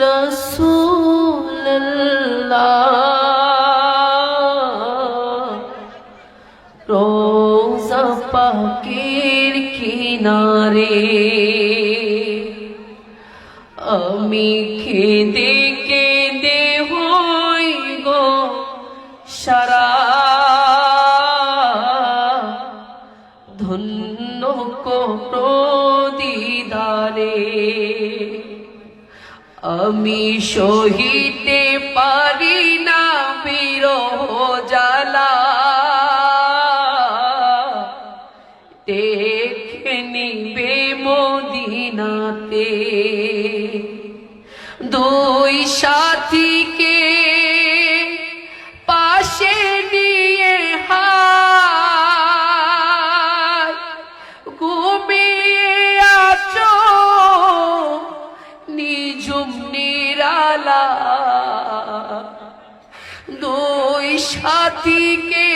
রসুল্লাহ রোজা পাকির কিনারে আমি সহিতে পারি নিজুম নিরালা দুই সাথীকে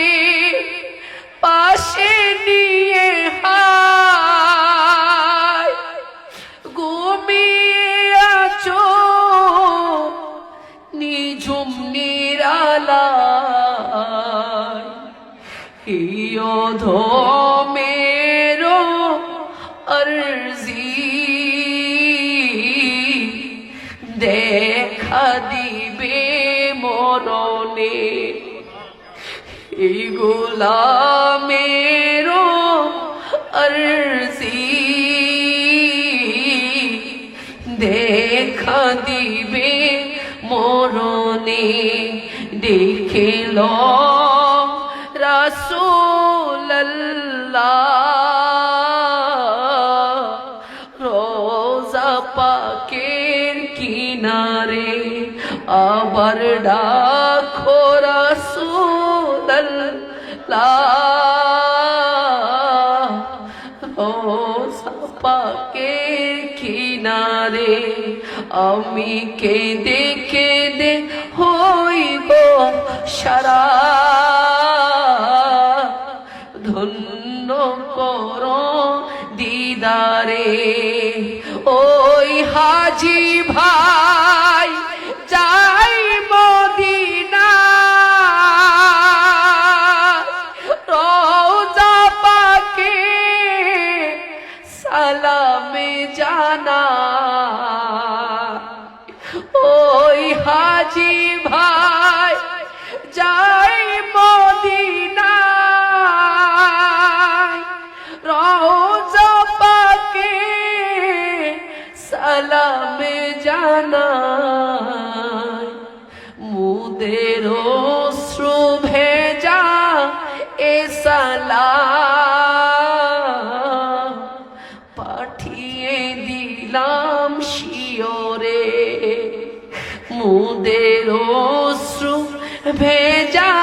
পাশে নিয়ে হায়। ঘুমিয়ে আছো নিজুম নিরালা মেরো অর্জি দিবে মরণে। এই গোলামেরো অর্জি দেখা দিবে মরণে। দেখিল রাসূলুল্লাহ আবার ডাকো রাসূলুল্লাহ রোজা পাকের কিনারে, আমি কেঁদে কেঁদে হইব সারা। ধন্য কর দিদারে, ওই হাজি ভাই। সালামে জানা মুদের শ্রু ভেজা এ সালাম। পাঠিয়ে দিলাম শিওরে মুদের শ্রু ভেজা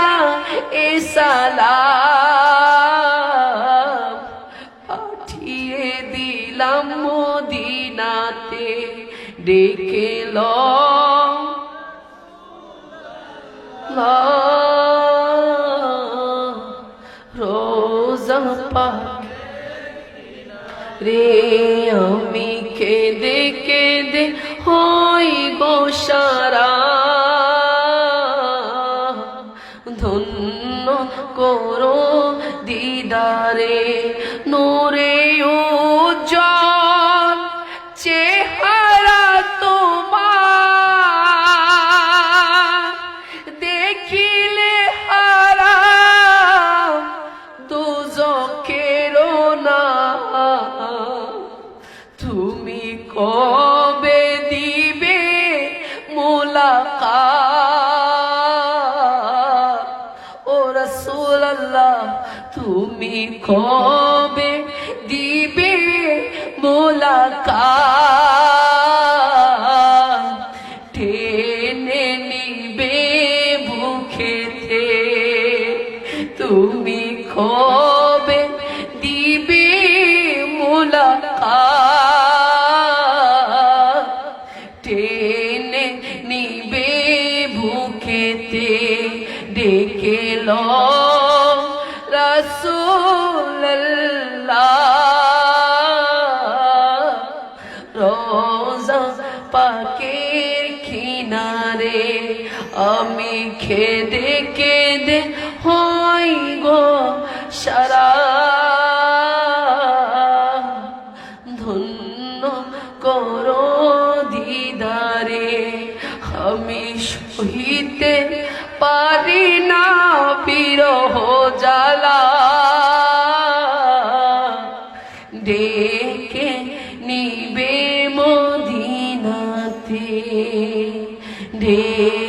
ডেকে ল রোজা পাক। রে আমি কেঁদে কেঁদে হই গো সারা। ধন্য করো দিদারে, নোরে কবে দিবে মোলাকা ও রাসূলুল্লাহ তুমি কবে দিবে মোলাকা টেনে নিবে তুমি টেনে নিবে ভুখেতে ডেকে রসুল্লাহ রোজা পাকের কিনারে আমি খেদে কে সহিতে পারি না বিরহ জ্বালা। ডেকে নিবে মদিনাতে ডেকে